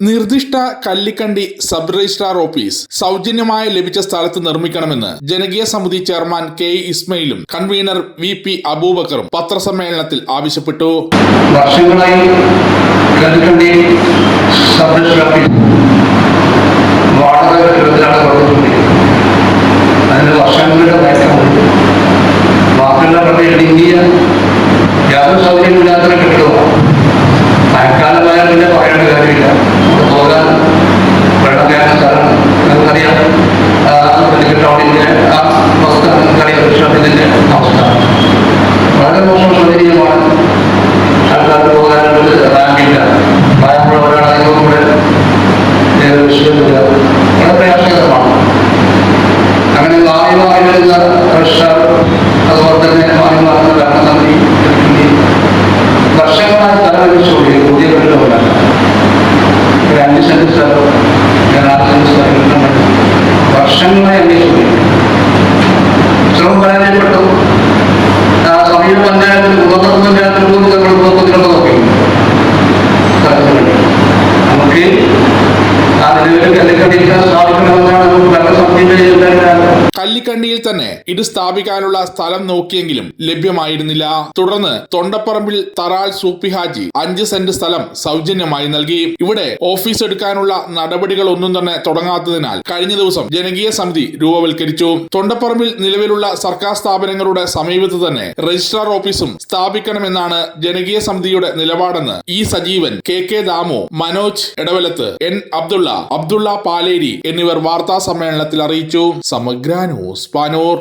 നിർദ്ദിഷ്ട Kallikkandy sub registrar office സൗജന്യമായി ലഭിച്ച സ്ഥലത്ത് നിർമ്മിക്കണമെന്ന് ജനകീയ സമിതി ചെയർമാൻ കെ ഇസ്മയിലും കൺവീനർ വി പി അബൂബക്കറും പത്രസമ്മേളനത്തിൽ ആവശ്യപ്പെട്ടു. വർഷങ്ങളായി കല്ലിക്കണ്ടി സബ് രജിസ്ട്രാർ വർഷങ്ങളുടെ വർഷങ്ങളായി അന്വേഷിച്ചു ശ്രമം പരാജയപ്പെട്ടു utilizar കല്ലിക്കണ്ടിയിൽ തന്നെ ഇത് സ്ഥാപിക്കാനുള്ള സ്ഥലം നോക്കിയെങ്കിലും ലഭ്യമായിരുന്നില്ല. തുടർന്ന് തൊണ്ടപ്പറമ്പിൽ തറാൽ സൂപ്പി ഹാജി അഞ്ച് സെന്റ് സ്ഥലം സൗജന്യമായി നൽകി. ഇവിടെ ഓഫീസ് എടുക്കാനുള്ള നടപടികൾ ഒന്നും തന്നെ തുടങ്ങാത്തതിനാൽ കഴിഞ്ഞ ദിവസം ജനകീയ സമിതി രൂപവൽക്കരിച്ചു. തൊണ്ടപ്പറമ്പിൽ നിലവിലുള്ള സർക്കാർ സ്ഥാപനങ്ങളുടെ സമീപത്ത് തന്നെ രജിസ്ട്രാർ ഓഫീസും സ്ഥാപിക്കണമെന്നാണ് ജനകീയ സമിതിയുടെ നിലപാടെന്ന് E Sajeevan K K Damu Manoj Edavalath N Abdulla Abdulla Paleri എന്നിവർ വാർത്താ സമ്മേളനത്തിൽ അറിയിച്ചു. സമഗ്ര ന്യൂസ് പാനൂർ